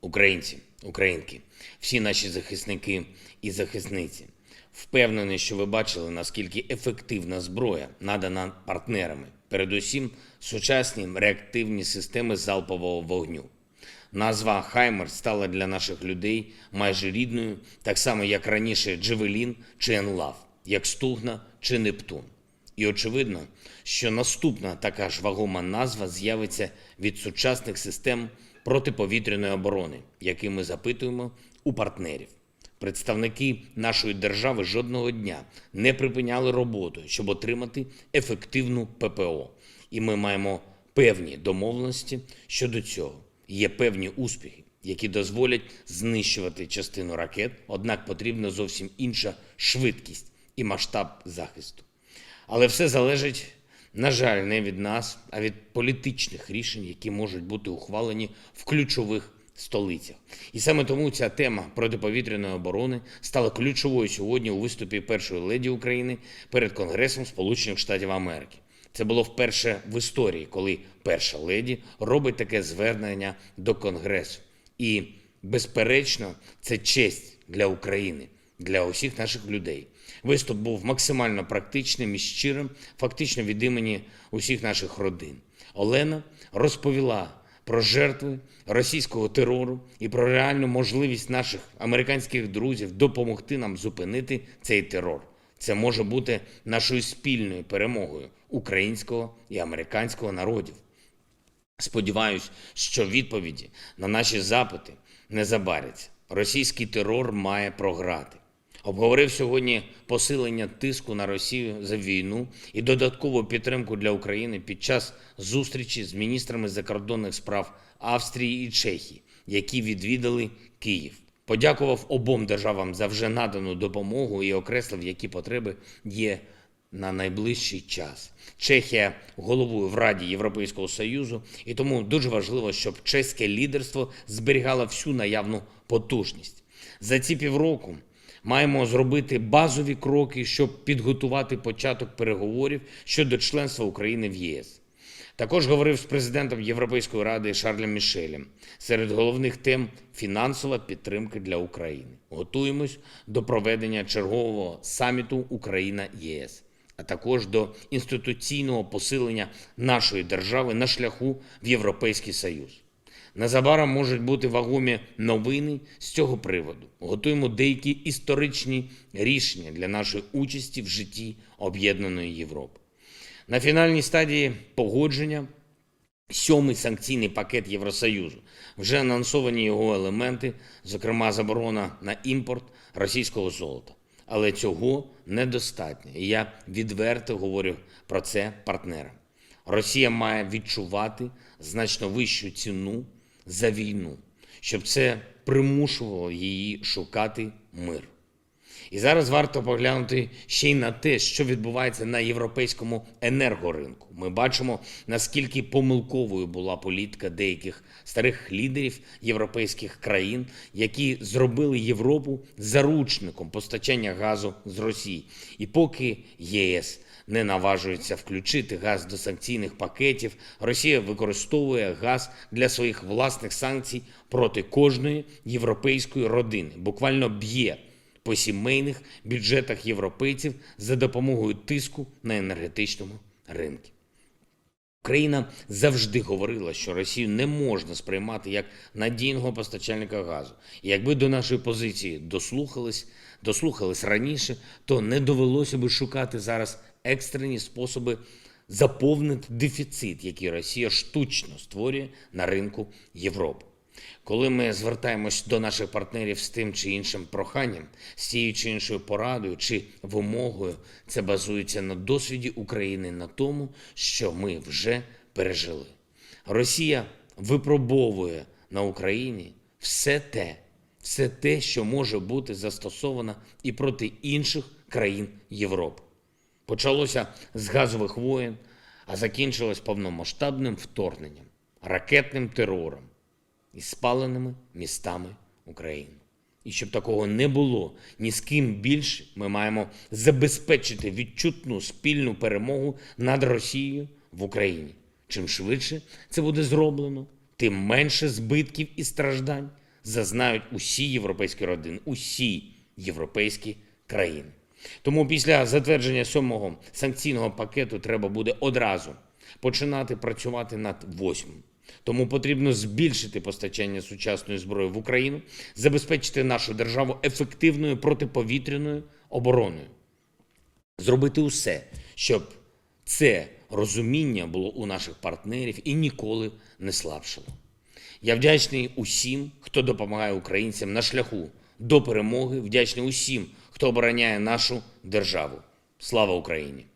Українці, українки, всі наші захисники і захисниці. Впевнений, що ви бачили, наскільки ефективна зброя надана партнерами, передусім сучасні реактивні системи залпового вогню. Назва Хаймер стала для наших людей майже рідною, так само як раніше Джевелін чи Енлав, як Стугна чи Нептун. І очевидно, що наступна така ж вагома назва з'явиться від сучасних систем протиповітряної оборони, які ми запитуємо у партнерів. Представники нашої держави жодного дня не припиняли роботу, щоб отримати ефективну ППО. І ми маємо певні домовленості щодо цього. Є певні успіхи, які дозволять знищувати частину ракет, однак потрібна зовсім інша швидкість і масштаб захисту. Але все залежить, на жаль, не від нас, а від політичних рішень, які можуть бути ухвалені в ключових столицях. І саме тому ця тема протиповітряної оборони стала ключовою сьогодні у виступі першої леді України перед Конгресом Сполучених Штатів Америки. Це було вперше в історії, коли перша леді робить таке звернення до Конгресу. І, безперечно, це честь для України, для усіх наших людей. Виступ був максимально практичним і щирим, фактично від імені усіх наших родин. Олена розповіла про жертви російського терору і про реальну можливість наших американських друзів допомогти нам зупинити цей терор. Це може бути нашою спільною перемогою українського і американського народів. Сподіваюсь, що відповіді на наші запити не забаряться. Російський терор має програти. Обговорив сьогодні посилення тиску на Росію за війну і додаткову підтримку для України під час зустрічі з міністрами закордонних справ Австрії і Чехії, які відвідали Київ. Подякував обом державам за вже надану допомогу і окреслив, які потреби є на найближчий час. Чехія головує в Раді Європейського Союзу, і тому дуже важливо, щоб чеське лідерство зберігало всю наявну потужність. За ці півроку маємо зробити базові кроки, щоб підготувати початок переговорів щодо членства України в ЄС. Також говорив з президентом Європейської ради Шарлем Мішелем. Серед головних тем фінансова підтримка для України. Готуємось до проведення чергового саміту Україна-ЄС, а також до інституційного посилення нашої держави на шляху в Європейський Союз. Незабаром можуть бути вагомі новини з цього приводу. Готуємо деякі історичні рішення для нашої участі в житті об'єднаної Європи. На фінальній стадії погодження сьомий санкційний пакет Євросоюзу. Вже анонсовані його елементи, зокрема заборона на імпорт російського золота. Але цього недостатньо. І я відверто говорю про це партнерам. Росія має відчувати значно вищу ціну за війну, щоб це примушувало її шукати мир. І зараз варто поглянути ще й на те, що відбувається на європейському енергоринку. Ми бачимо, наскільки помилковою була політика деяких старих лідерів європейських країн, які зробили Європу заручником постачання газу з Росії. І поки ЄС не наважується включити газ до санкційних пакетів, Росія використовує газ для своїх власних санкцій проти кожної європейської родини, буквально б'є по сімейних бюджетах європейців за допомогою тиску на енергетичному ринку. Україна завжди говорила, що Росію не можна сприймати як надійного постачальника газу. І якби до нашої позиції дослухались, дослухались раніше, то не довелося би шукати зараз екстрені способи заповнити дефіцит, який Росія штучно створює на ринку Європи. Коли ми звертаємось до наших партнерів з тим чи іншим проханням, з тією чи іншою порадою чи вимогою, це базується на досвіді України на тому, що ми вже пережили. Росія випробовує на Україні все те, все те, що може бути застосовано і проти інших країн Європи. Почалося з газових воєн, а закінчилось повномасштабним вторгненням, ракетним терором і спаленими містами України. І щоб такого не було ні з ким більше, ми маємо забезпечити відчутну спільну перемогу над Росією в Україні. Чим швидше це буде зроблено, тим менше збитків і страждань зазнають усі європейські родини, усі європейські країни. Тому після затвердження сьомого санкційного пакету треба буде одразу починати працювати над восьмим. Тому потрібно збільшити постачання сучасної зброї в Україну, забезпечити нашу державу ефективною протиповітряною обороною, зробити усе, щоб це розуміння було у наших партнерів і ніколи не слабшало. Я вдячний усім, хто допомагає українцям на шляху до перемоги, вдячний усім, хто обороняє нашу державу. Слава Україні!